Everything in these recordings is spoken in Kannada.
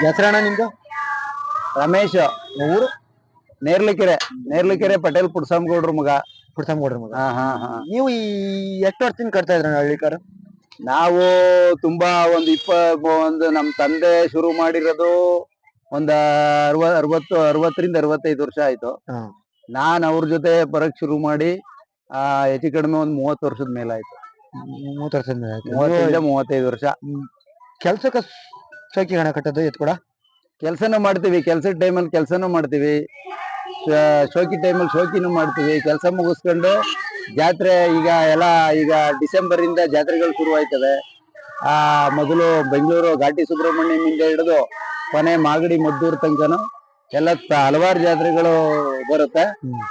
ಹೆಸರಣ್ಣ ನಿಮ್ದು? ರಮೇಶ್. ಊರು? ನೇರ್ಲಿಕೆರೆ. ನೇರ್ಲಿಕೆರೆ ಪಟೇಲ್ ಪುಟ್ಸಾಮಗೌಡ್ರ ಮಗ. ಪುಟ್ಸಾಮಗೌಡ್ರ ಮಗ. ಹಾ ಹಾ ಹಾ. ನೀವು ಈ ಎಷ್ಟು ವರ್ಷದಿಂದ ಕಟ್ತಾ ಇದ್ರ ಹಳ್ಳಿ ಕಾರು? ನಾವು ತುಂಬಾ ಒಂದ್ ಇಪ್ಪ ಒಂದು ನಮ್ ತಂದೆ ಶುರು ಮಾಡಿರೋದು ಒಂದ ಅರವ ಅರವತ್ತು ಅರವತ್ತರಿಂದ ಅರವತ್ತೈದು ವರ್ಷ ಆಯ್ತು. ನಾನ್ ಅವ್ರ ಜೊತೆ ಬರಕ್ ಶುರು ಮಾಡಿ ಆ ಹೆಚ್ಚು ಕಡಿಮೆ ಒಂದ್ ಮೂವತ್ತು ವರ್ಷದ ಮೇಲೆ ಆಯ್ತು ಮೂವತ್ತು ವರ್ಷದ ಮೇಲೆ. ಮೂವತ್ತರಿಂದ ಮೂವತ್ತೈದು ವರ್ಷ. ಕೆಲ್ಸಕ್ಕೆ ಸೋಕಿ ಹಣ ಕಟ್ಟೋದು ಎತ್ ಕೂಡ. ಕೆಲಸನೂ ಮಾಡ್ತೀವಿ ಕೆಲಸದ ಟೈಮಲ್ಲಿ ಕೆಲಸನೂ ಮಾಡ್ತೀವಿ. ಶೋಕಿ ಟೈಮಲ್ಲಿ ಶೋಕಿನೂ ಮಾಡ್ತೀವಿ. ಕೆಲಸ ಮುಗಿಸ್ಕೊಂಡು ಜಾತ್ರೆ ಈಗ ಎಲ್ಲ ಈಗ ಡಿಸೆಂಬರ್ ಇಂದ ಜಾತ್ರೆಗಳು ಶುರು ಆಯ್ತವೆ ಆ ಮೊದಲು ಬೆಂಗಳೂರು ಘಾಟಿ ಸುಬ್ರಹ್ಮಣ್ಯಮಿಂದ ಹಿಡಿದು ಕೊನೆ ಮಾಗಡಿ ಮದ್ದೂರ್ ತನಕನು ಎಲ್ಲ ಹಲವಾರು ಜಾತ್ರೆಗಳು ಬರುತ್ತೆ.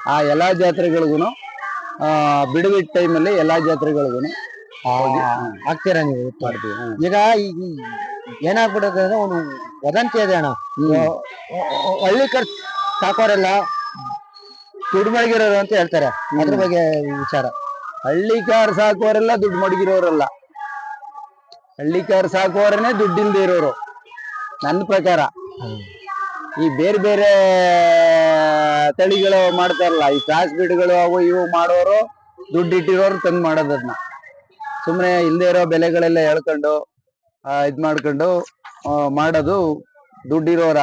ಆ ಎಲ್ಲಾ ಜಾತ್ರೆಗಳಿಗೂ ಬಿಡುವಿನ ಟೈಮಲ್ಲಿ ಎಲ್ಲಾ ಜಾತ್ರೆಗಳಿಗೂ ಆಗ್ತೀರಾ ನೀವು? ಮಾಡ್ತೀವಿ ಈಗ ಈ ಏನಾಗ್ಬಿಡುತ್ತೆ ಅಂದ್ರೆ ಒಂದು ವದಂತಿ ಇದೆ ಅಣ್ಣ. ಹಳ್ಳಿ ಕರ್ ಸಾಕೋರೆಲ್ಲ ದುಡ್ಡು ಮಡಗಿರೋರು ಅಂತ ಹೇಳ್ತಾರೆ. ಅದ್ರ ಬಗ್ಗೆ ವಿಚಾರ. ಹಳ್ಳಿ ಕಾರ್ ಸಾಕುವರೆಲ್ಲ ದುಡ್ಡು ಮಡಗಿರೋರಲ್ಲ. ಹಳ್ಳಿ ಕಾರ್ ಸಾಕುವವರೇನೆ ದುಡ್ಡಿಂದ ಇರೋರು. ನನ್ನ ಪ್ರಕಾರ. ಈ ಬೇರೆ ಬೇರೆ ತಳಿಗಳು ಮಾಡ್ತಾರಲ್ಲ ಈ ಕ್ರಾಸ್ ಬೀಡ್ಗಳು ಅವು ಇವು ಮಾಡೋರು ದುಡ್ಡು ಇಟ್ಟಿರೋರು ತಂದು ಮಾಡೋದನ್ನ. ಸುಮ್ಮನೆ ಇಲ್ಲದೆ ಇರೋ ಬೆಲೆಗಳೆಲ್ಲ ಹೇಳ್ಕೊಂಡು ಇದ್ ಮಾಡ್ಕೊಂಡು ಮಾಡೋದು ದುಡ್ಡಿರೋರ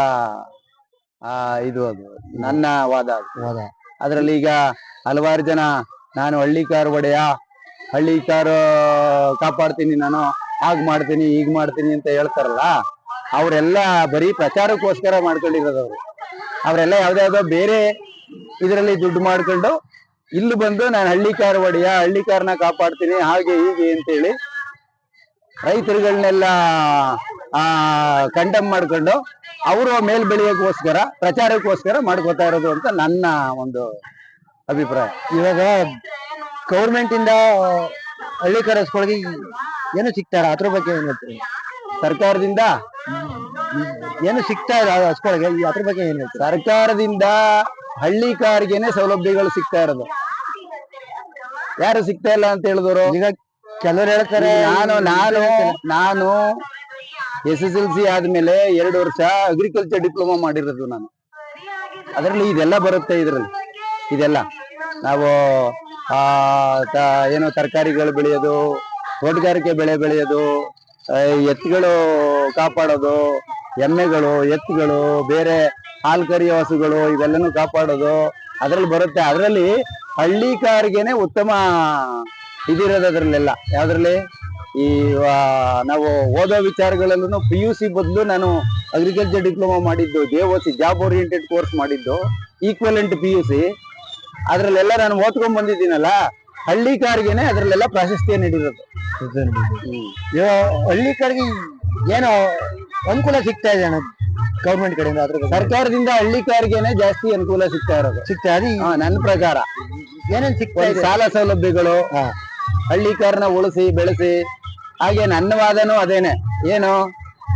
ಆ, ಇದು ಅದು ನನ್ನ ವಾದ ಅದು. ವಾದ ಅದ್ರಲ್ಲಿ ಈಗ ಹಲವಾರು ಜನ ನಾನು ಹಳ್ಳಿ ಕಾರ್ ಒಡೆಯ ಹಳ್ಳಿ ಕಾರು ಕಾಪಾಡ್ತೀನಿ ನಾನು ಹಾಗ್ ಮಾಡ್ತೀನಿ ಹೀಗ್ ಮಾಡ್ತೀನಿ ಅಂತ ಹೇಳ್ತಾರಲ್ಲ ಅವರೆಲ್ಲ ಬರೀ ಪ್ರಚಾರಕ್ಕೋಸ್ಕರ ಮಾಡ್ಕೊಂಡಿರೋದವ್ರು ಅವರೆಲ್ಲ ಯಾವ್ದಾವ್ದೋ ಬೇರೆ ಇದರಲ್ಲಿ ದುಡ್ಡು ಮಾಡ್ಕೊಂಡು ಇಲ್ಲಿ ಬಂದು ನಾನು ಹಳ್ಳಿ ಕಾರ್ ಒಡೆಯ ಹಳ್ಳಿ ಕಾರ್ನ ಕಾಪಾಡ್ತೀನಿ ಹಾಗೆ ಹೀಗೆ ಅಂತೇಳಿ ರೈತರುಗಳನ್ನೆಲ್ಲ ಆ ಕಂಡಮ್ ಮಾಡ್ಕೊಂಡು ಅವರು ಮೇಲ್ ಬೆಳೆಯೋಕ್ಕೋಸ್ಕರ ಪ್ರಚಾರಕ್ಕೋಸ್ಕರ ಮಾಡ್ಕೋತಾ ಇರೋದು ಅಂತ ನನ್ನ ಒಂದು ಅಭಿಪ್ರಾಯ. ಇವಾಗ ಗೌರ್ಮೆಂಟಿಂದ ಹಳ್ಳಿ ಕರೆಸ್ಕೊಳಗಿ ಏನು ಸಿಗ್ತಾರ? ಅದ್ರ ಬಗ್ಗೆ ಏನ್ ಹೇಳ್ತೀರಿ? ಸರ್ಕಾರದಿಂದ? ಏನು ಸಿಗ್ತಾ ಇಲ್ಲ ಹಸ್ಕೊಳಗೆ ಈ ಅದ್ರ ಬಗ್ಗೆ ಏನ್ ಹೇಳ್ತೀರಿ? ಸರ್ಕಾರದಿಂದ ಹಳ್ಳಿ ಕಾರ್ಗೆನೆ ಸೌಲಭ್ಯಗಳು ಸಿಗ್ತಾ ಇರೋದು. ಯಾರು ಸಿಗ್ತಾ ಇಲ್ಲ ಅಂತ ಹೇಳಿದ್ರು ಈಗ ಕೆಲವ್ರು ಹೇಳ್ತಾರೆ ನಾನು ನಾನು ನಾನು ಎಸ್ ಎಸ್ ಎಲ್ ಸಿ ಆದ್ಮೇಲೆ ಎರಡು ವರ್ಷ ಅಗ್ರಿಕಲ್ಚರ್ ಡಿಪ್ಲೊಮಾ ಮಾಡಿರೋದು ನಾನು. ಅದರಲ್ಲಿ ಇದೆಲ್ಲ ಬರುತ್ತೆ ಇದರಲ್ಲಿ. ಇದೆಲ್ಲ. ನಾವು ಆ ಏನು ತರಕಾರಿಗಳು ಬೆಳೆಯೋದು ತೋಟಗಾರಿಕೆ ಬೆಳೆ ಬೆಳೆಯೋದು ಎತ್ತುಗಳು ಕಾಪಾಡೋದು ಎಮ್ಮೆಗಳು ಎತ್ತುಗಳು ಬೇರೆ ಹಾಲು ಕರಿಯ ಹಸುಗಳು ಇವೆಲ್ಲನೂ ಕಾಪಾಡೋದು. ಅದರಲ್ಲಿ ಬರುತ್ತೆ. ಅದರಲ್ಲಿ ಹಳ್ಳಿಕಾರಿಗೆನೆ ಉತ್ತಮ ಇದಿರೋದು ಅದ್ರಲ್ಲೆಲ್ಲ ಯಾವ್ದ್ರಲ್ಲಿ? ಈ ನಾವು ಓದೋ ವಿಚಾರಗಳಲ್ಲೂ ಪಿ ಯು ಸಿ ಬದಲು ನಾನು ಅಗ್ರಿಕಲ್ಚರ್ ಡಿಪ್ಲೊಮಾ ಮಾಡಿದ್ದು J O C job oriented course ಮಾಡಿದ್ದು ಈಕ್ವಲೆಂಟ್ ಪಿ ಯು ಸಿ ಅದ್ರಲ್ಲೆಲ್ಲ ನಾನು ಓದ್ಕೊಂಡ್ ಬಂದಿದ್ದೀನಲ್ಲ ಹಳ್ಳಿ ಕಾರಿಗೆನೆ ಅದ್ರಲ್ಲೆಲ್ಲ ಪ್ರಾಶಸ್ತ್ಯ ನೀಡಿರೋದು. ಹಳ್ಳಿ ಕಾರ್ಗೆ ಏನೋ ಅನುಕೂಲ ಸಿಗ್ತಾ ಇದೆ ಗೌರ್ಮೆಂಟ್ ಕಡೆಯಿಂದ ಅದ್ರ ಸರ್ಕಾರದಿಂದ ಹಳ್ಳಿ ಕಾರಿಗೆನೆ ಜಾಸ್ತಿ ಅನುಕೂಲ ಸಿಗ್ತಾ ಇರೋದು. ಸಿಗ್ತಾ ನನ್ನ ಪ್ರಕಾರ. ಏನೇನ್ ಸಿಗ್ತಾ ಇದೆ? ಸಾಲ ಸೌಲಭ್ಯಗಳು ಹಾ. ಹಳ್ಳಿ ಕಾರ್ನ ಉಳಿಸಿ, ಬೆಳೆಸಿ. ಹಾಗೆ ನನ್ನ ವಾದನೂ ಅದೇನೆ. ಏನು?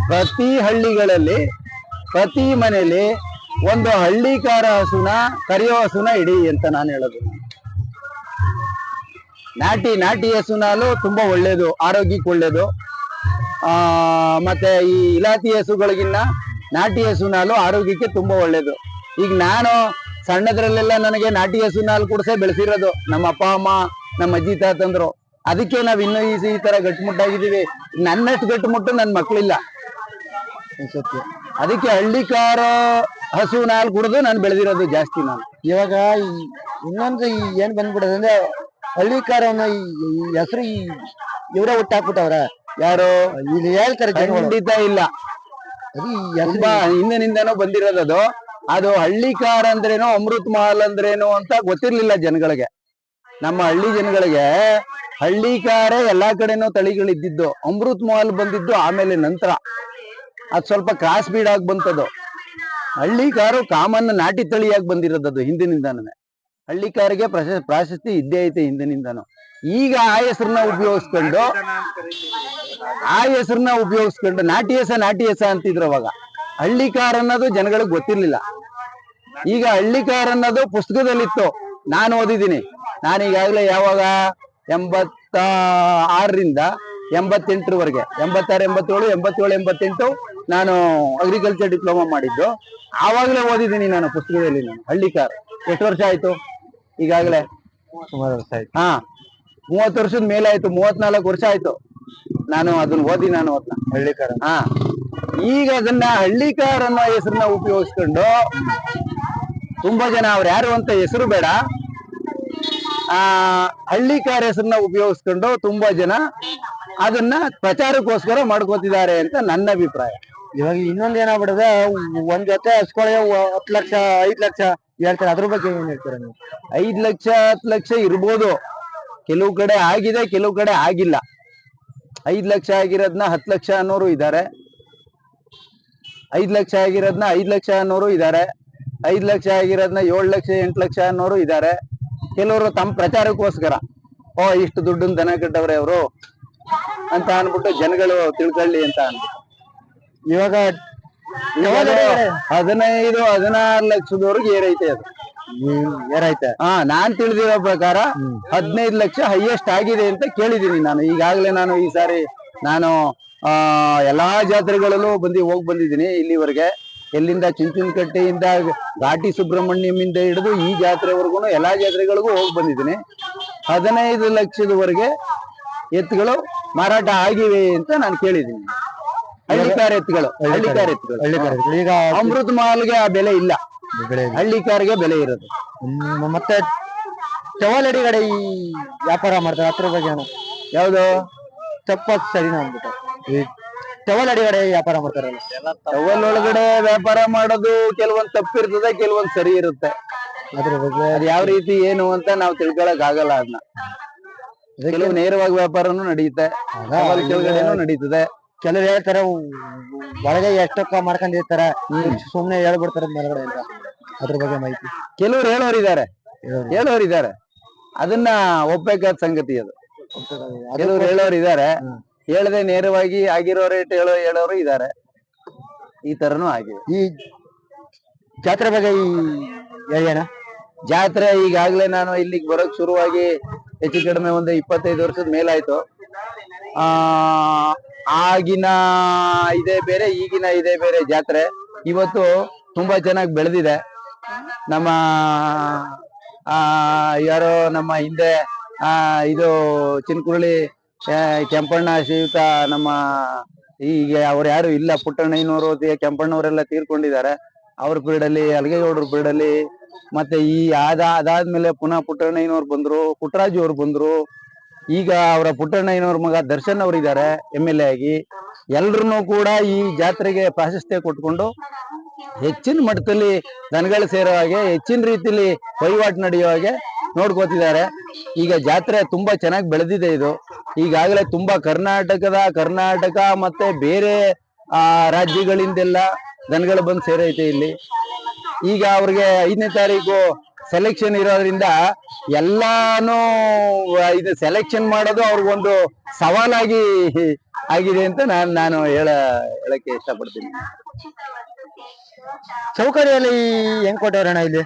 ಪ್ರತಿ ಹಳ್ಳಿಗಳಲ್ಲಿ, ಪ್ರತಿ ಮನೆಯಲ್ಲಿ ಒಂದು ಹಳ್ಳಿಕಾರ ಹಸುನ, ಕರೆಯೋ ಹಸುನ ಇಡಿ ಅಂತ ನಾನು ಹೇಳೋದು. ನಾಟಿ ನಾಟಿ ಹಸುನಾಲು ತುಂಬಾ ಒಳ್ಳೇದು, ಆರೋಗ್ಯಕ್ಕೆ ಒಳ್ಳೇದು. ಆ, ಮತ್ತೆ ಈ ಇಲಾತಿ ಹಸುಗಳಿಗಿನ್ನ ನಾಟಿ ಹಸುನಾಲು ಆರೋಗ್ಯಕ್ಕೆ ತುಂಬಾ ಒಳ್ಳೇದು. ಈಗ ನಾನು ಸಣ್ಣದ್ರಲ್ಲೆಲ್ಲ ನನಗೆ ನಾಟಿ ಹಸುನಾಲು ಕುಡಿಸೇ ಬೆಳೆಸಿರೋದು. ನಮ್ಮ ಅಪ್ಪ, ಅಮ್ಮ ನಮ್ಮ ಅಜ್ಜಿ ತಾತಂದ್ರು ಅದಕ್ಕೆ ನಾವ್ ಇನ್ನೂ ಈ ಈ ತರ ಗಟ್ಟಿಮುಟ್ಟಾಗಿದ್ದೀವಿ ನನ್ನಷ್ಟು ಗಟ್ಟಿಮುಟ್ಟು ನನ್ನ ಮಕ್ಳಿಲ್ಲ. ಅದಕ್ಕೆ ಹಳ್ಳಿಕಾರ ಹಸು ನಾಲ್ ಕುಡಿದು ನಾನು ಬೆಳೆದಿರೋದು ಜಾಸ್ತಿ ನಾನು. ಇವಾಗ ಈ ಇನ್ನೊಂದು ಈ ಏನ್ ಬಂದ್ಬಿಡೋದು ಅಂದ್ರೆ ಹಳ್ಳಿ ಕಾರನ್ನ ಈ ಹೆಸರು ಈ ಇವರ ಹುಟ್ಟಾಕ್ಬಿಟ್ಟವ್ರ? ಯಾರು? ಇಲ್ಲಿ ಹೇಳ್ತಾರೆ ಜನಗಳು. ಖಂಡಿತ ಇಲ್ಲ. ಅದು ಈ ಹೆಸರು ತುಂಬಾ ಹಿಂದಿನಿಂದನೂ ಬಂದಿರೋದು ಅದು. ಅದು ಹಳ್ಳಿ ಕಾರ್ ಅಂದ್ರೇನು ಅಮೃತ್ ಮಹಲ್ ಅಂದ್ರೇನು ಅಂತ ಗೊತ್ತಿರ್ಲಿಲ್ಲ ಜನಗಳಿಗೆ. ನಮ್ಮ ಹಳ್ಳಿ ಜನಗಳಿಗೆ ಹಳ್ಳಿ ಕಾರೇ ಎಲ್ಲಾ ಕಡೆನೂ ತಳಿಗಳು ಇದ್ದಿದ್ದು, ಅಮೃತ್ ಮಹಲ್ ಬಂದಿದ್ದು ಆಮೇಲೆ ನಂತರ. ಅದ್ ಸ್ವಲ್ಪ ಕ್ರಾಸ್ ಬೀಡ್ ಆಗಿ ಬಂತದು. ಹಳ್ಳಿ ಕಾರು ಕಾಮನ್ ನಾಟಿ ತಳಿಯಾಗಿ ಬಂದಿರೋದದು ಹಿಂದಿನಿಂದಾನೇ ಹಳ್ಳಿ ಕಾರಿಗೆ ಪ್ರಶ, ಪ್ರಾಶಸ್ತಿ ಇದ್ದೇ ಐತೆ ಹಿಂದಿನಿಂದಾನು. ಈಗ ಆ ಹೆಸರನ್ನ ಉಪಯೋಗಿಸ್ಕೊಂಡು, ಆ ಹೆಸರನ್ನ ಉಪಯೋಗಿಸ್ಕೊಂಡು ನಾಟಿ ಹೆಸ ನಾಟಿ ಹೆಸ ಅಂತಿದ್ರು ಅವಾಗ. ಹಳ್ಳಿ ಕಾರ್ ಅನ್ನೋದು ಜನಗಳಿಗೆ ಗೊತ್ತಿರ್ಲಿಲ್ಲ. ಈಗ ಹಳ್ಳಿ ಕಾರ್ ಅನ್ನೋದು ಪುಸ್ತಕದಲ್ಲಿತ್ತು. ನಾನು ಓದಿದ್ದೀನಿ. ನಾನು ಈಗಾಗಲೇ ಯಾವಾಗ ಎಂಬತ್ತ ಆರರಿಂದ ಎಂಬತ್ತೆಂಟರವರೆಗೆ ಎಂಬತ್ತಾರು ಎಂಬತ್ತೇಳು ಎಂಬತ್ತೇಳು ಎಂಬತ್ತೆಂಟು ನಾನು ಅಗ್ರಿಕಲ್ಚರ್ ಡಿಪ್ಲೊಮಾ ಮಾಡಿದ್ದು. ಆವಾಗಲೇ ಓದಿದ್ದೀನಿ ನಾನು ಪುಸ್ತಕದಲ್ಲಿ ನಾನು. ಹಳ್ಳಿಕಾರ್ ಎಷ್ಟು ವರ್ಷ ಆಯ್ತು? ಈಗಾಗಲೇ? ಸುಮಾರು ವರ್ಷ ಆಯ್ತು. ಹಾ. ಮೂವತ್ತು ವರ್ಷದ ಮೇಲೆ ಆಯ್ತು. ಮೂವತ್ನಾಲ್ಕು ವರ್ಷ ಆಯ್ತು. ನಾನು ಅದನ್ನ ಓದಿ ನಾನು ಅದನ್ನ. ಹಳ್ಳಿಕಾರ ಹಾ. ಈಗ ಅದನ್ನ ಹಳ್ಳಿಕಾರ್ ಅನ್ನೋ ಹೆಸರನ್ನ ಉಪಯೋಗಿಸ್ಕೊಂಡು ತುಂಬಾ ಜನ ಅವ್ರು ಯಾರು ಅಂತ ಹೆಸರು ಬೇಡ. ಆ ಹಳ್ಳಿಕಾರ್ ಹೆಸರನ್ನ ಉಪಯೋಗಿಸ್ಕೊಂಡು ತುಂಬಾ ಜನ ಅದನ್ನ ಪ್ರಚಾರಕ್ಕೋಸ್ಕರ ಮಾಡ್ಕೋತಿದ್ದಾರೆ ಅಂತ ನನ್ನ ಅಭಿಪ್ರಾಯ. ಇವಾಗ ಇನ್ನೊಂದ್ ಏನಾಗ್ಬಿಡದೆ ಒಂದ್ ಜೊತೆ ಹಸ್ಕೊಳೆ ಹತ್ತು ಲಕ್ಷ ಐದ್ ಲಕ್ಷ ಹೇಳ್ತಾರೆ. ಅದ್ರ ಬಗ್ಗೆ ಏನ್ ಹೇಳ್ತಾರೆ ನೀವು? ಐದ್ ಲಕ್ಷ ಹತ್ತು ಲಕ್ಷ ಇರ್ಬೋದು. ಕೆಲವು ಕಡೆ ಆಗಿದೆ ಕೆಲವು ಕಡೆ ಆಗಿಲ್ಲ. ಐದ್ ಲಕ್ಷ ಆಗಿರೋದ್ನ ಹತ್ ಲಕ್ಷ ಅನ್ನೋರು ಇದ್ದಾರೆ. ಐದ್ ಲಕ್ಷ ಆಗಿರೋದ್ನ ಐದ್ ಲಕ್ಷ ಅನ್ನೋರು ಇದ್ದಾರೆ. ಐದ್ ಲಕ್ಷ ಆಗಿರೋದ್ನ ಏಳು ಲಕ್ಷ ಎಂಟು ಲಕ್ಷ ಅನ್ನೋರು ಇದ್ದಾರೆ. ಕೆಲವರು ತಮ್ಮ ಪ್ರಚಾರಕ್ಕೋಸ್ಕರ ಓ ಇಷ್ಟು ದುಡ್ಡನ್ನ ದನ ಕಟ್ಟವ್ರೆ ಅವರು ಅಂತ ಅನ್ಬಿಟ್ಟು ಜನಗಳು ತಿಳ್ಕೊಳ್ಳಿ ಅಂತ ಅನ್ಬಿಟ್ಟು ಇವಾಗ ಹದಿನೈದು ಹದಿನಾರು ಲಕ್ಷದವರೆಗೆ ಏರೈತೆ ಅದು. ಏರೈತೆ ಹಾ ನಾನ್ ತಿಳಿದಿರೋ ಪ್ರಕಾರ ಹದಿನೈದು ಲಕ್ಷ ಹೈಯೆಸ್ಟ್ ಆಗಿದೆ ಅಂತ ಕೇಳಿದೀನಿ ನಾನು. ಈಗಾಗಲೇ ನಾನು ಈ ಸಾರಿ ನಾನು ಆ ಎಲ್ಲಾ ಜಾತ್ರೆಗಳಲ್ಲೂ ಬಂದಿ ಹೋಗ್ ಬಂದಿದ್ದೀನಿ ಇಲ್ಲಿವರೆಗೆ. ಎಲ್ಲಿಂದ ಚುಂಚುನಕಟ್ಟೆಯಿಂದ ಘಾಟಿ ಸುಬ್ರಹ್ಮಣ್ಯಮಿಂದ ಹಿಡಿದು ಈ ಜಾತ್ರೆವರೆಗೂ ಎಲ್ಲಾ ಜಾತ್ರೆಗಳಿಗೂ ಹೋಗಿ ಬಂದಿದ್ದೀನಿ. ಹದಿನೈದು ಲಕ್ಷದವರೆಗೆ ಎತ್ತುಗಳು ಮಾರಾಟ ಆಗಿವೆ ಅಂತ ನಾನು ಕೇಳಿದ್ದೀನಿ. ಹಳ್ಳಿಕಾರ ಎತ್ತುಗಳು ಹಳ್ಳಿಕಾರ ಎತ್ತುಗಳು. ಈಗ ಅಮೃತ್ ಮಹಲ್ಗೆ ಆ ಬೆಲೆ ಇಲ್ಲ. ಹಳ್ಳಿ. ಹಳ್ಳಿಕಾರ್ಗೆ ಬೆಲೆ ಇರೋದು. ಮತ್ತೆ ಚವಾಲಡಿಗಡೆ ಕಡೆ ಈ ವ್ಯಾಪಾರ ಮಾಡ್ತಾರೆ ಅದ್ರ ಬಗ್ಗೆ ಯಾವುದು? ತಪ್ಪ ಸರಿನಾ ಅಂದ್ಬಿಟ್ಟು. ಈ ಅಡಿಗಡೆ ವ್ಯಾಪಾರ ಮಾಡ್ತಾರಲ್ಲ. ಟವಲ್ ಒಳಗಡೆ ವ್ಯಾಪಾರ ಮಾಡೋದು ಕೆಲವೊಂದ್ ತಪ್ಪಿರ್ತದೆ ಕೆಲವೊಂದ್ ಸರಿ ಇರುತ್ತೆ. ಅದ್ರ ಬಗ್ಗೆ ಅದ್ ಯಾವ ರೀತಿ ಏನು ಅಂತ ನಾವು ತಿಳ್ಕೊಳಕ್ ಆಗಲ್ಲ ಅದನ್ನ ಕೆಲವು ನೇರವಾಗಿ ವ್ಯಾಪಾರನು ನಡೆಯುತ್ತೆ ಟವಲ್ ಕೆಳಗಡೆನೂ ನಡೀತದೆ. ಕೆಲವ್ರು ಹೇಳ್ತಾರೆ ಒಳಗೆ ಎಷ್ಟಕ್ಕ ಮಾಡ್ಕೊಂಡಿರ್ತಾರೆ ಸುಮ್ನೆ ಹೇಳ್ಬಿಡ್ತಾರೆ ಮೇಲ್ಗಡೆ ಅಂತ. ಅದ್ರ ಬಗ್ಗೆ ಮಾಹಿತಿ. ಕೆಲವ್ರು ಹೇಳೋರಿದ್ದಾರೆ. ಹೇಳೋರಿದ್ದಾರೆ. ಅದನ್ನ ಒಪ್ಪಬೇಕಾದ ಸಂಗತಿ ಅದು. ಕೆಲವ್ರು ಹೇಳೋರಿದ್ದಾರೆ. ಹೇಳದೆ ನೇರವಾಗಿ ಆಗಿರೋ ರೇಟ್ ಹೇಳೋ ಹೇಳೋರು ಇದ್ದಾರೆ ಈ ತರನು ಆಗಿದೆ ಈ ಜಾತ್ರೆ ಬಗ್ಗೆ ಈ ಹೇಳೋಣ ಜಾತ್ರೆ ಈಗಾಗ್ಲೇ ನಾನು ಇಲ್ಲಿಗೆ ಬರೋಕ್ ಶುರುವಾಗಿ ಹೆಚ್ಚು ಕಡಿಮೆ ಒಂದು ಇಪ್ಪತ್ತೈದು ವರ್ಷದ ಮೇಲಾಯ್ತು. ಆ ಆಗಿನ ಇದೇ ಬೇರೆ ಈಗಿನ ಇದೇ ಬೇರೆ ಜಾತ್ರೆ. ಇವತ್ತು ತುಂಬಾ ಚೆನ್ನಾಗಿ ಬೆಳೆದಿದೆ. ನಮ್ಮ ಆ ಯಾರೋ ನಮ್ಮ ಹಿಂದೆ ಆ ಇದು ಚಿನ್ಕುರುಳಿ ಕೆಂಪಣ್ಣ ಶ್ರೀಯುತ ನಮ್ಮ ಈಗ ಅವ್ರು ಯಾರು ಇಲ್ಲ, ಪುಟ್ಟಣ್ಣಯ್ಯನವರು ಕೆಂಪಣ್ಣವರೆಲ್ಲ ತೀರ್ಕೊಂಡಿದ್ದಾರೆ. ಅವ್ರ ಪೀರಿಯಡಲ್ಲಿ ಅಲ್ಗೇಗೌಡ್ರ ಪೀರಿಯಡಲ್ಲಿ ಮತ್ತೆ ಈ ಆದ, ಅದಾದ್ಮೇಲೆ ಪುನಃ ಪುಟ್ಟಣ್ಣಯ್ಯನವ್ರು ಬಂದ್ರು, ಪುಟ್ಟರಾಜು ಅವ್ರು ಬಂದ್ರು. ಈಗ ಅವರ ಪುಟ್ಟಣ್ಣಯ್ಯನವ್ರ ಮಗ ದರ್ಶನ್ ಅವ್ರು ಇದ್ದಾರೆ ಎಂ ಎಲ್ ಎ ಆಗಿ. ಎಲ್ರು ಕೂಡ ಈ ಜಾತ್ರೆಗೆ ಪ್ರಾಶಸ್ತ್ಯ ಕೊಟ್ಕೊಂಡು ಹೆಚ್ಚಿನ ಮಟ್ಟದಲ್ಲಿ ದನಗಳು ಸೇರೋ ಹಾಗೆ, ಹೆಚ್ಚಿನ ರೀತಿಯಲ್ಲಿ ವಹಿವಾಟು ನಡೆಯೋ ಹಾಗೆ ನೋಡ್ಕೋತಿದ್ದಾರೆ. ಈಗ ಜಾತ್ರೆ ತುಂಬಾ ಚೆನ್ನಾಗಿ ಬೆಳೆದಿದೆ ಇದು. ಈಗಾಗಲೇ ತುಂಬಾ ಕರ್ನಾಟಕದ ಕರ್ನಾಟಕ ಮತ್ತೆ ಬೇರೆ, ಆ, ರಾಜ್ಯಗಳಿಂದೆಲ್ಲ ದನಗಳು ಬಂದು ಸೇರೈತೆ ಇಲ್ಲಿ. ಈಗ ಅವ್ರಿಗೆ ಐದನೇ ತಾರೀಕು ಸೆಲೆಕ್ಷನ್ ಇರೋದ್ರಿಂದ ಎಲ್ಲಾನು ಇದು ಸೆಲೆಕ್ಷನ್ ಮಾಡೋದು ಅವ್ರಿಗೊಂದು ಸವಾಲಾಗಿ ಆಗಿದೆ ಅಂತ ನಾನು ನಾನು ಹೇಳ, ಹೇಳಕ್ಕೆ ಇಷ್ಟಪಡ್ತೀನಿ. ಸೌಕರ್ಯ ಹೆಂಗ್ ಕೊಟ್ಟವ್ರಣ್ಣ ಇಲ್ಲಿ?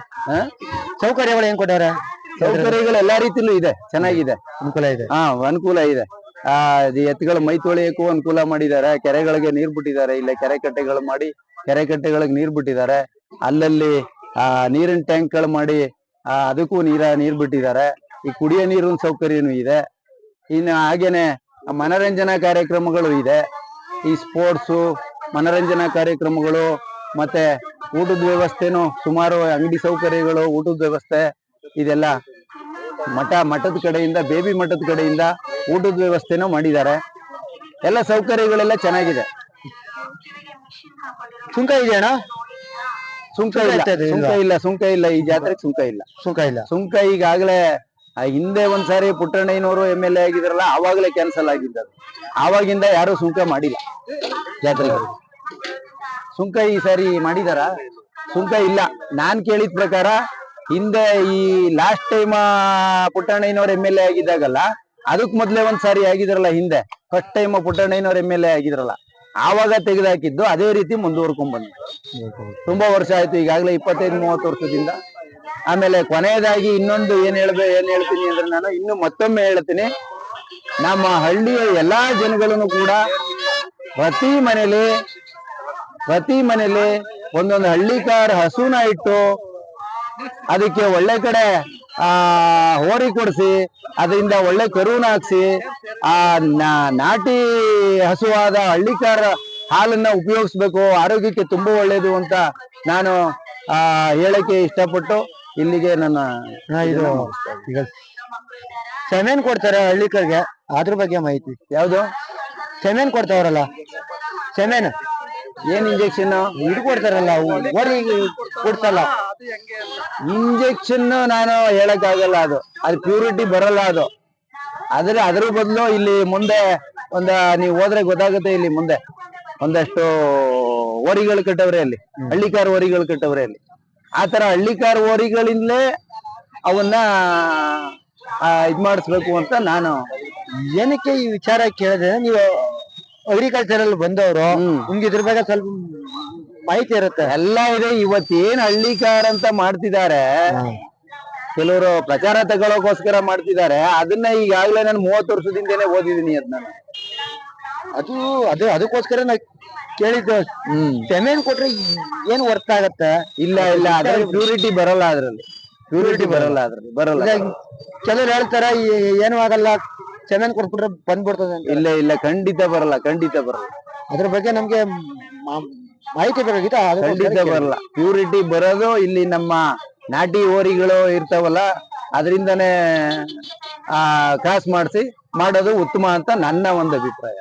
ಸೌಕರ್ಯಗಳು ಹೆಂಗ್ ಕೊಟ್ಟವ್ರೆ? ಸೌಕರ್ಯಗಳು ಎಲ್ಲಾ ರೀತಿಲೂ ಇದೆ. ಚೆನ್ನಾಗಿದೆ. ಅನುಕೂಲ ಇದೆ. ಹಾ ಅನುಕೂಲ ಇದೆ. ಆ ಎತ್ತುಗಳ ಮೈ ತೊಳೆಯಕ್ಕೂ ಅನುಕೂಲ ಮಾಡಿದ್ದಾರೆ. ಕೆರೆಗಳಿಗೆ ನೀರ್ ಬಿಟ್ಟಿದ್ದಾರೆ. ಇಲ್ಲ ಕೆರೆ ಕಟ್ಟೆಗಳು ಮಾಡಿ ಕೆರೆ ಕಟ್ಟೆಗಳಿಗೆ ನೀರ್ ಬಿಟ್ಟಿದ್ದಾರೆ. ಅಲ್ಲಲ್ಲಿ ಆ ನೀರಿನ ಟ್ಯಾಂಕ್ಗಳು ಮಾಡಿ ಆ ಅದಕ್ಕೂ ನೀರ ನೀರ್ ಬಿಟ್ಟಿದ್ದಾರೆ. ಈ ಕುಡಿಯೋ ನೀರಿನ ಸೌಕರ್ಯನೂ ಇದೆ. ಇನ್ನು ಹಾಗೇನೆ ಮನರಂಜನಾ ಕಾರ್ಯಕ್ರಮಗಳು ಇದೆ. ಈ ಸ್ಪೋರ್ಟ್ಸು ಮನರಂಜನಾ ಕಾರ್ಯಕ್ರಮಗಳು ಮತ್ತೆ ಊಟದ ವ್ಯವಸ್ಥೆನು ಸುಮಾರು ಅಂಗಡಿ ಸೌಕರ್ಯಗಳು ಊಟದ ವ್ಯವಸ್ಥೆ ಇದೆಲ್ಲ ಮಠ ಮಠದ ಕಡೆಯಿಂದ ಬೇಬಿ ಮಠದ ಕಡೆಯಿಂದ ಊಟದ ವ್ಯವಸ್ಥೆನೂ ಮಾಡಿದ್ದಾರೆ. ಎಲ್ಲ ಸೌಕರ್ಯಗಳೆಲ್ಲ ಚೆನ್ನಾಗಿದೆ. ಸುಂಕ ಇದೆಯಣ್ಣ ಸುಂಕ ಸುಂಕ ಇಲ್ಲ. ಸುಂಕ ಇಲ್ಲ ಸುಂಕ ಇಲ್ಲ. ಈ ಜಾತ್ರೆಗೆ ಸುಂಕ ಇಲ್ಲ. ಸುಂಕ ಇಲ್ಲ. ಸುಂಕ ಈಗಾಗಲೇ ಹಿಂದೆ ಒಂದ್ಸಾರಿ ಪುಟ್ಟಣ್ಣಯ್ಯನವರು ಎಂ ಎಲ್ ಎ ಆಗಿದ್ರಲ್ಲ ಆವಾಗಲೇ ಕ್ಯಾನ್ಸಲ್ ಆಗಿದ್ದದು ಆವಾಗಿಂದ ಯಾರು ಸುಂಕ ಮಾಡಿಲ್ಲ. ಜಾತ್ರೆಗೆ. ಸುಂಕ ಈ ಸಾರಿ ಮಾಡಿದಾರ? ಸುಂಕ ಇಲ್ಲ. ನಾನ್ ಕೇಳಿದ ಪ್ರಕಾರ ಹಿಂದೆ ಈ ಲಾಸ್ಟ್ ಟೈಮ್ ಪುಟ್ಟಣ್ಣಯ್ಯನವ್ರ ಎಂ ಎಲ್ ಎ ಆಗಿದ್ದಾಗಲ್ಲ, ಅದಕ್ ಮೊದ್ಲೇ ಒಂದ್ ಸಾರಿ ಆಗಿದ್ರಲ್ಲ ಹಿಂದೆ. ಫಸ್ಟ್ ಟೈಮ್ ಪುಟ್ಟಣ್ಣಯ್ಯನವ್ರ ಎಂ ಎಲ್ ಎ ಆಗಿದ್ರಲ್ಲ. ಆವಾಗ ತೆಗೆದಾಕಿದ್ದು ಅದೇ ರೀತಿ ಮುಂದುವರ್ಕೊಂಡ್ ಬಂದ್ರು ತುಂಬಾ ವರ್ಷ ಆಯ್ತು, ಈಗಾಗಲೇ ಇಪ್ಪತ್ತೈದು, ಮೂವತ್ತು ವರ್ಷದಿಂದ. ಆಮೇಲೆ ಕೊನೆಯದಾಗಿ ಇನ್ನೊಂದು ಏನ್ ಹೇಳ್ಬೇ, ಏನ್ ಹೇಳ್ತೀನಿ ಅಂದ್ರೆ ನಾನು ಇನ್ನು ಮತ್ತೊಮ್ಮೆ ಹೇಳ್ತೀನಿ. ನಮ್ಮ ಹಳ್ಳಿಯ ಎಲ್ಲಾ ಜನಗಳನ್ನು ಕೂಡ ಪ್ರತಿ ಮನೇಲಿ ಪ್ರತಿ ಮನೇಲಿ ಒಂದೊಂದು ಹಳ್ಳಿಕಾರ ಹಸುನ ಇಟ್ಟು ಅದಕ್ಕೆ ಒಳ್ಳೆ ಕಡೆ ಆ ಹೋರಿ ಕೊಡಿಸಿ ಅದರಿಂದ ಒಳ್ಳೆ ಕರುನ ಹಾಕ್ಸಿ ಆ ನಾಟಿ ಹಸುವಾದ ಹಳ್ಳಿಕಾರ ಹಾಲನ್ನ ಉಪಯೋಗಿಸ್ಬೇಕು ಆರೋಗ್ಯಕ್ಕೆ ತುಂಬಾ ಒಳ್ಳೇದು ಅಂತ ನಾನು ಆ ಹೇಳಕ್ಕೆ ಇಷ್ಟಪಟ್ಟು ಇಲ್ಲಿಗೆ ನನ್ನ ಇದು ಸೆಮೆನ್ ಕೊಡ್ತಾರೆ ಹಳ್ಳಿಕರ್ಗೆ ಅದ್ರ ಬಗ್ಗೆ ಮಾಹಿತಿ. ಯಾವ್ದು? ಸೆಮೆನ್ ಕೊಡ್ತಾವ್ರಲ್ಲ ಸೆಮೆನ್. ಏನ್ ಇಂಜೆಕ್ಷನ್ ಇದು ಕೊಡ್ತಾರಲ್ಲ ಓರಿ ಕೊಡ್ತಲ್ಲ. ಇಂಜೆಕ್ಷನ್ ನಾನು ಹೇಳಕ್ಕಾಗಲ್ಲ ಅದು. ಅದು ಪ್ಯೂರಿಟಿ ಬರಲ್ಲ ಅದು. ಆದ್ರೆ ಅದ್ರ ಬದಲು ಇಲ್ಲಿ ಮುಂದೆ ಒಂದ, ನೀವು ಹೋದ್ರೆ ಗೊತ್ತಾಗುತ್ತೆ ಇಲ್ಲಿ ಮುಂದೆ. ಒಂದಷ್ಟು ಓರಿಗಳು ಕಟ್ಟವ್ರೆ ಅಲ್ಲಿ. ಹಳ್ಳಿಕಾರ್ ಓರಿಗಳು ಕಟ್ಟವ್ರೆ ಅಲ್ಲಿ. ಆತರ ಹಳ್ಳಿಕಾರ ಓರಿಗಳಿಂದಲೇ ಅವನ್ನ ಇದ್ ಮಾಡಿಸ್ಬೇಕು ಅಂತ ನಾನು ಏನಕ್ಕೆ ಈ ವಿಚಾರ ಕೇಳಿದ್ರೆ ನೀವು ಅಗ್ರಿಕಲ್ಚರ್ ಅಲ್ಲಿ ಬಂದವರು. ನಿಮ್ಗೆ ಇದ್ರ ಬಗ್ಗೆ ಸ್ವಲ್ಪ ಮಾಹಿತಿ ಇರುತ್ತೆ. ಎಲ್ಲ ಇದೆ. ಇವತ್ತೇನ್ ಹಳ್ಳಿಕಾರ ಅಂತ ಮಾಡ್ತಿದ್ದಾರೆ ಕೆಲವರು ಪ್ರಚಾರ ತಗೊಳ್ಳೋಕೋಸ್ಕರ ಮಾಡ್ತಿದ್ದಾರೆ. ಅದನ್ನ ಈಗಾಗಲೇ ನಾನು ಮೂವತ್ತು ವರ್ಷದಿಂದನೇ ಓದಿದೀನಿ ಅದ್ ನಾನು. ಅದು ಅದು ಅದಕ್ಕೋಸ್ಕರ ನಾ ಕೇಳಿದ್ದು. ಹ್ಮ್. ಸೆಮೆನ್ ಕೊಟ್ರೆ ಏನ್ ವರ್ತ್ ಆಗತ್ತೆ? ಇಲ್ಲ ಇಲ್ಲ. ಅದ್ರಲ್ಲಿ ಪ್ಯೂರಿಟಿ ಬರಲ್ಲ ಅದ್ರಲ್ಲಿ. ಪ್ಯೂರಿಟಿ ಬರಲ್ಲ. ಅದ್ರಲ್ಲಿ. ಬರಲ್ಲ. ಕೆಲವ್ರು ಹೇಳ್ತಾರ ಏನು ಆಗಲ್ಲ ಸೆಮೆನ್ ಕೊಟ್ಬಿಟ್ರೆ ಬಂದ್ಬಿಡ್ತದೆ ಅಂತ. ಇಲ್ಲ ಇಲ್ಲ ಖಂಡಿತ ಬರಲ್ಲ ಖಂಡಿತ ಬರಲ್ಲ. ಅದ್ರ ಬಗ್ಗೆ ನಮ್ಗೆ ಮಾ- ಮಾಹಿತಿ ಬೇಕಾಗಿತ್ತ ಖಂಡಿತ ಬರಲ್ಲ. ಪ್ಯೂರಿಟಿ ಬರೋದು ಇಲ್ಲಿ ನಮ್ಮ ನಾಟಿ ಓರಿಗಳು ಇರ್ತಾವಲ್ಲ ಅದರಿಂದನೇ ಆ ಕ್ರಾಸ್ ಮಾಡಿಸಿ ಮಾಡೋದು ಉತ್ತಮ ಅಂತ ನನ್ನ ಒಂದು ಅಭಿಪ್ರಾಯ.